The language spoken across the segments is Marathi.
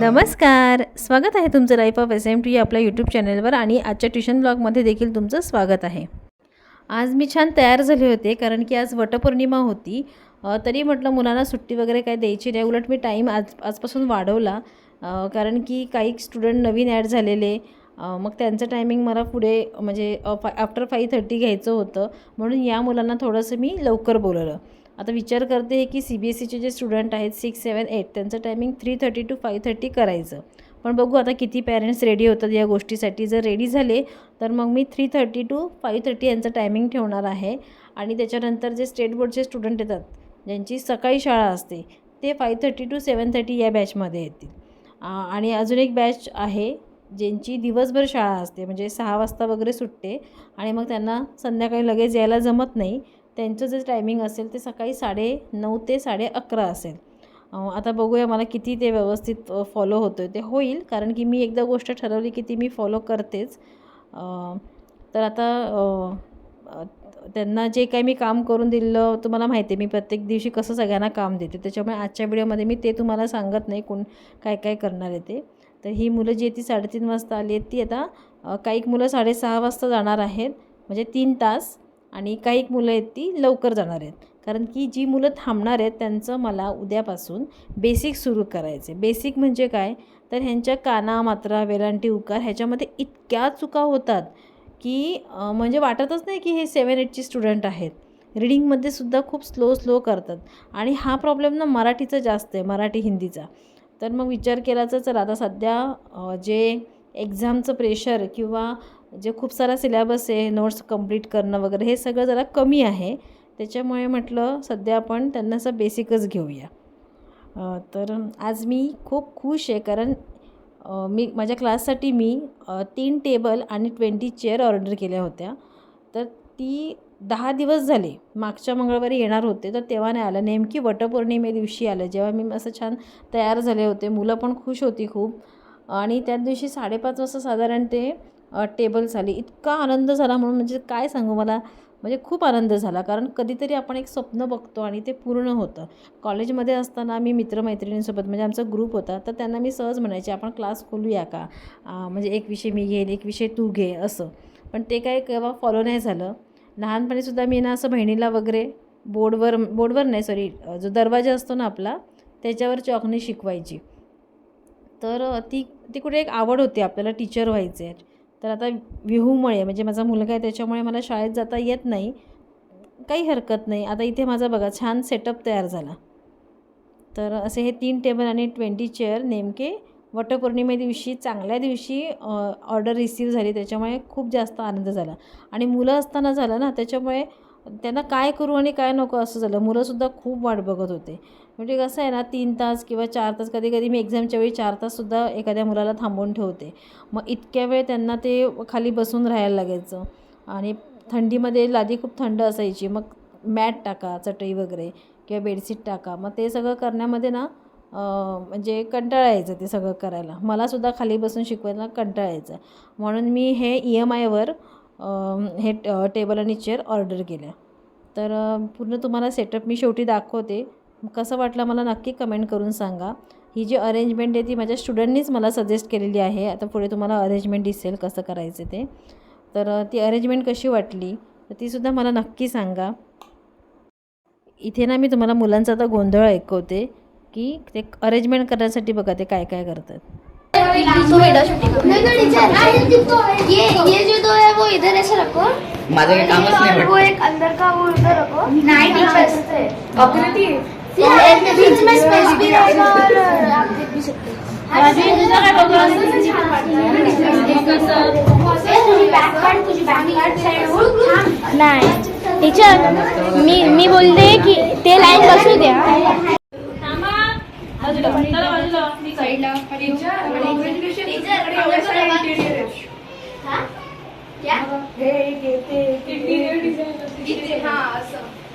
नमस्कार स्वागत आहे तुमचं life of S M T आपल्या यूट्यूब चॅनलवर आणि आजच्या ट्युशन ब्लॉगमध्ये देखील तुमचं स्वागत आहे. आज मी छान तयार झाले होते कारण की आज वटपौर्णिमा होती. तरी म्हटलं मुलांना सुट्टी वगैरे काही द्यायची नाही. उलट मी टाईम आज आजपासून वाढवला. कारण की काही स्टुडंट नवीन ॲड झालेले. मग त्यांचं टायमिंग मला पुढे म्हणजे आफ्टर फाईव्ह थर्टी घ्यायचं होतं. म्हणून या मुलांना थोडंसं मी लवकर बोलवलं. आता विचार करते हे की सी बी एस सीचे जे स्टुडंट आहेत सिक्स सेवन एट त्यांचं timing three thirty to five thirty करायचं. पण बघू आता किती पॅरेंट्स रेडी होतात या गोष्टीसाठी. जर रेडी झाले तर मग मी three thirty to five thirty यांचं टायमिंग ठेवणार आहे. आणि त्याच्यानंतर जे स्टेट बोर्डचे स्टुडंट येतात ज्यांची सकाळी शाळा असते ते five thirty to seven thirty या बॅचमध्ये येतील. आणि अजून एक बॅच आहे ज्यांची दिवसभर शाळा असते म्हणजे सहा वाजता वगैरे सुटते. आणि मग त्यांना संध्याकाळी लगेच यायला जमत नाही. त्यांचं जे टायमिंग असेल ते सकाळी साडे नऊ ते साडे अकरा असेल. आता बघूया मला किती ते व्यवस्थित फॉलो होतो आहे ते होईल. कारण की मी एकदा गोष्ट ठरवली की ती मी फॉलो करतेच. तर आता त्यांना जे काही मी काम करून दिलं तुम्हाला माहिती आहे मी प्रत्येक दिवशी कसं सगळ्यांना काम देते. त्याच्यामुळे आजच्या व्हिडिओमध्ये मी ते तुम्हाला सांगत नाही कोण काय काय करणार आहे ते. तर ही मुलं जी ती साडेतीन वाजता आली आहेत. ती आता काही मुलं साडेसहा वाजता जाणार आहेत. म्हणजे तीन तास. आणि काही मुलं आहेत ती लवकर जाणार आहेत. कारण की जी मुलं थांबणार आहेत त्यांचं मला उद्यापासून बेसिक सुरू करायचे बेसिक म्हणजे काय? तर ह्यांच्या काना मात्रा वेलांटी उकार ह्याच्यामध्ये इतक्या चुका होतात की म्हणजे वाटतच नाही की हे सेवन एटची स्टुडंट आहेत. रीडिंगमध्ये सुद्धा खूप स्लो स्लो करतात. आणि हा प्रॉब्लेम ना मराठीचा जास्त आहे मराठी हिंदीचा. तर मग विचार केला तर चला आता सध्या जे एक्झामचं प्रेशर किंवा जे खूप सारा सिलॅबस आहे नोट्स कंप्लीट करणं वगैरे हे सगळं जरा कमी आहे. त्याच्यामुळे म्हटलं सध्या आपण त्यांना असं बेसिकच घेऊया. तर आज मी खूप खुश आहे कारण मी माझ्या क्लाससाठी मी तीन टेबल आणि ट्वेंटी चेअर ऑर्डर केल्या होत्या. तर ती दहा दिवस झाले. मागच्या मंगळवारी येणार होते तर तेव्हा नाही आलं. नेमकी वटपौर्णिमे दिवशी आलं. जेव्हा मी असं छान तयार झाले होते मुलं पण खुश होती खूप. आणि त्याच दिवशी साडेपाच वाजता साधारण ते टेबल्स आली इतका आनंद झाला म्हणून म्हणजे काय सांगू मला? म्हणजे खूप आनंद झाला. कारण कधीतरी आपण एक स्वप्न बघतो आणि ते पूर्ण होतं. कॉलेजमध्ये असताना मी मित्रमैत्रिणींसोबत म्हणजे आमचा ग्रुप होता तर त्यांना मी सहज म्हणायचे आपण क्लास खोलूया का? म्हणजे एक विषय मी घेईन एक विषय तू घे असं. पण ते काय केव्हा फॉलो नाही झालं. लहानपणीसुद्धा मी ना असं बहिणीला वगैरे बोर्डवर बोर्डवर नाही सॉरी जो दरवाजा असतो ना आपला त्याच्यावर चॉकने शिकवायची. तर ती ती कुठे एक आवड होती आपल्याला टीचर व्हायचे. तर आता विहूमुळे म्हणजे माझा मुलगा आहे त्याच्यामुळे मला शाळेत जाता येत नाही. काही हरकत नाही. आता इथे माझा बघा छान सेटअप तयार झाला. तर असे हे तीन टेबल आणि ट्वेंटी चेअर नेमके वटपौर्णिमे दिवशी चांगल्या दिवशी ऑर्डर रिसीव झाली. त्याच्यामुळे खूप जास्त आनंद झाला. आणि मुलं असताना झालं ना त्याच्यामुळे त्यांना काय करू आणि काय नको असं झालं. मुलंसुद्धा खूप वाट बघत होते. म्हणजे कसं आहे ना तीन तास किंवा चार तास कधी कधी मी एक्झामच्या वेळी चार ताससुद्धा एखाद्या मुलाला थांबवून ठेवते. मग इतक्या वेळ त्यांना ते खाली बसून राहायला लागायचं. आणि थंडीमध्ये लादी खूप थंड असायची. मग मॅट टाका चटई वगैरे किंवा बेडशीट टाका. मग ते सगळं करण्यामध्ये ना म्हणजे कंटाळा यायचं ते सगळं करायला. मलासुद्धा खाली बसून शिकवायला कंटाळा यायचा म्हणून मी हे ई एम आयवर हे ट- टेबल आणि चेअर ऑर्डर केल्या. तर पूर्ण तुम्हाला सेटअप मी शेवटी दाखवते. कसं वाटलं मला नक्की कमेंट करून सांगा. ही जी अरेंजमेंट आहे ती माझ्या स्टुडंटनीच मला सजेस्ट केलेली आहे. आता पुढे तुम्हाला अरेंजमेंट दिसेल कसं करायचं ते. तर ती अरेंजमेंट कशी वाटली तर तीसुद्धा मला नक्की सांगा. इथे ना मी तुम्हाला मुलांचा आता गोंधळ ऐकवते की ते अरेंजमेंट करण्यासाठी बघा ते काय काय करतात. नहीं तो टीचर ये ये जो दो है वो इधर ऐसे रखो माझं काही कामच नाही वो एक अंदर का वो रखो नहीं टीचर नाही टीचर मी मी बोलते की ते लाईन बसू द्या हा,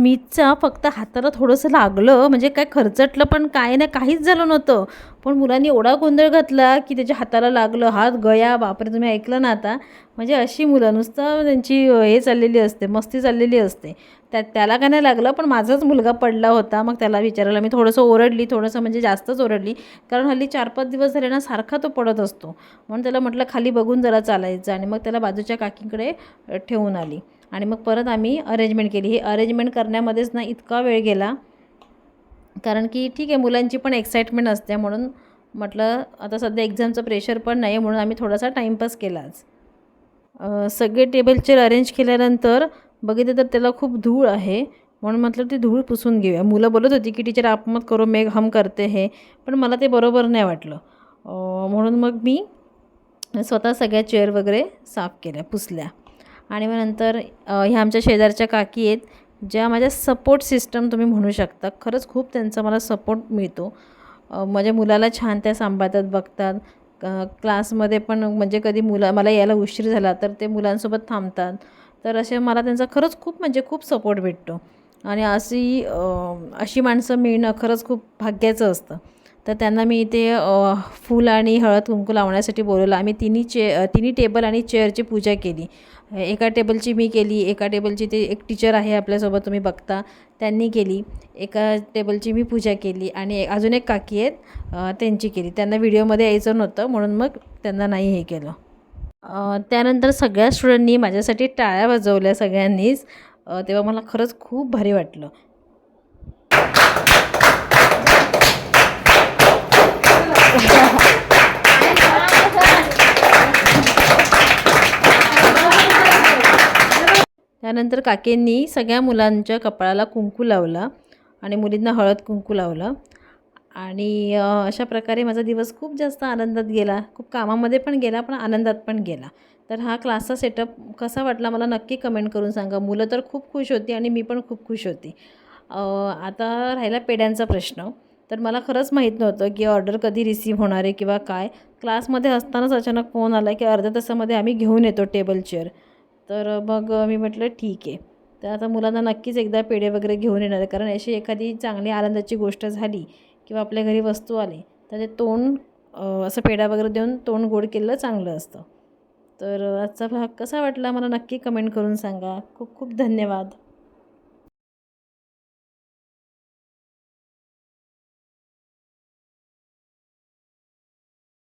स्मितचा फक्त हाताला थोडंसं लागलं म्हणजे काय खरचटलं पण काय नाही काहीच झालं नव्हतं. पण मुलांनी एवढा गोंधळ घातला की त्याच्या हाताला लागलं हात गया बापरे तुम्ही ऐकलं ना आता? म्हणजे अशी मुलं नुसतं त्यांची हे चाललेली असते मस्ती चाललेली असते. त्या त्याला काय नाही लागलं? पण माझाच मुलगा पडला होता मग त्याला विचारायला मी थोडंसं ओरडली थोडंसं म्हणजे जास्तच ओरडली. कारण हल्ली चार पाच दिवस झाले ना सारखा तो पडत असतो. म्हणून त्याला म्हटलं खाली बघून जरा चालायचं. आणि मग त्याला बाजूच्या काकींकडे ठेवून आली. आणि मग परत आम्ही अरेंजमेंट केली. ही अरेंजमेंट करण्यामध्येच ना इतका वेळ गेला. कारण की ठीक आहे मुलांची पण एक्साइटमेंट असते म्हणून म्हटलं आता सध्या एक्झामचं प्रेशर पण नाही म्हणून आम्ही थोडासा टाईमपास केलाच. सगळे टेबलचेअर अरेंज केल्यानंतर बघितलं तर त्याला खूप धूळ आहे. म्हणून म्हटलं ती धूळ पुसून घेऊया. मुलं बोलत होती की टीचर आप मत करो मेघ हम करते हे. पण मला ते बरोबर नाही वाटलं. म्हणून मग मी स्वतः सगळ्या चेअर वगैरे साफ केल्या पुसल्या. आणि मग नंतर ह्या आमच्या शेजारच्या काकी आहेत ज्या माझ्या सपोर्ट सिस्टम तुम्ही म्हणू शकता. खरंच खूप त्यांचा मला सपोर्ट मिळतो. माझ्या मुलाला छान त्या सांभाळतात बघतात. क्लासमध्ये पण म्हणजे कधी मुला मला यायला उशीर झाला तर ते मुलांसोबत थांबतात. तर असे मला त्यांचा खरंच खूप म्हणजे खूप सपोर्ट भेटतो. आणि अशी अशी माणसं मिळणं खरंच खूप भाग्याचं असतं. तर त्यांना मी इथे फूल आणि हळद कुंकू लावण्यासाठी बोलवलं. आम्ही तिन्ही चे तिन्ही टेबल आणि चेअरची पूजा केली. एका टेबलची मी केली एका टेबलची ते एक टीचर आहे आपल्यासोबत तुम्ही बघता त्यांनी केली. एका टेबलची मी पूजा केली आणि अजून एक काकी आहेत त्यांची केली. त्यांना व्हिडिओमध्ये यायचं नव्हतं म्हणून मग त्यांना नाही हे केलं. त्यानंतर सगळ्या स्टुडंटनी माझ्यासाठी टाळ्या वाजवल्या सगळ्यांनीच. तेव्हा मला खरंच खूप भारी वाटलं. त्यानंतर काकींनी सगळ्या मुलांच्या कपाळाला कुंकू लावला आणि मुलींना हळद कुंकू लावलं. आणि अशा प्रकारे माझा दिवस खूप जास्त आनंदात गेला. खूप कामामध्ये पण गेला पण आनंदात पण गेला. तर हा क्लासचा सेटअप कसा वाटला मला नक्की कमेंट करून सांगा. मुलं तर खूप खुश होती आणि मी पण खूप खुश होती. आता राहिला पेड्यांचा प्रश्न. तर मला खरंच माहीत नव्हतं की ऑर्डर कधी रिसीव होणार आहे किंवा काय. क्लासमध्ये असतानाच अचानक फोन आला की अर्ध्या तासामध्ये आम्ही घेऊन येतो टेबल चेअर. तर मग मी म्हटलं ठीक आहे. तर आता मुलांना नक्कीच एकदा पेढे वगैरे घेऊन येणार आहे. कारण अशी एखादी चांगली आनंदाची गोष्ट झाली किंवा आपल्या घरी वस्तू आली तर ते तोंड असं पेढा वगैरे देऊन तोंड गोड केलेलं चांगलं असतं. तर आजचा भाग कसा वाटला? मला नक्की कमेंट करून सांगा. खूप खूप धन्यवाद.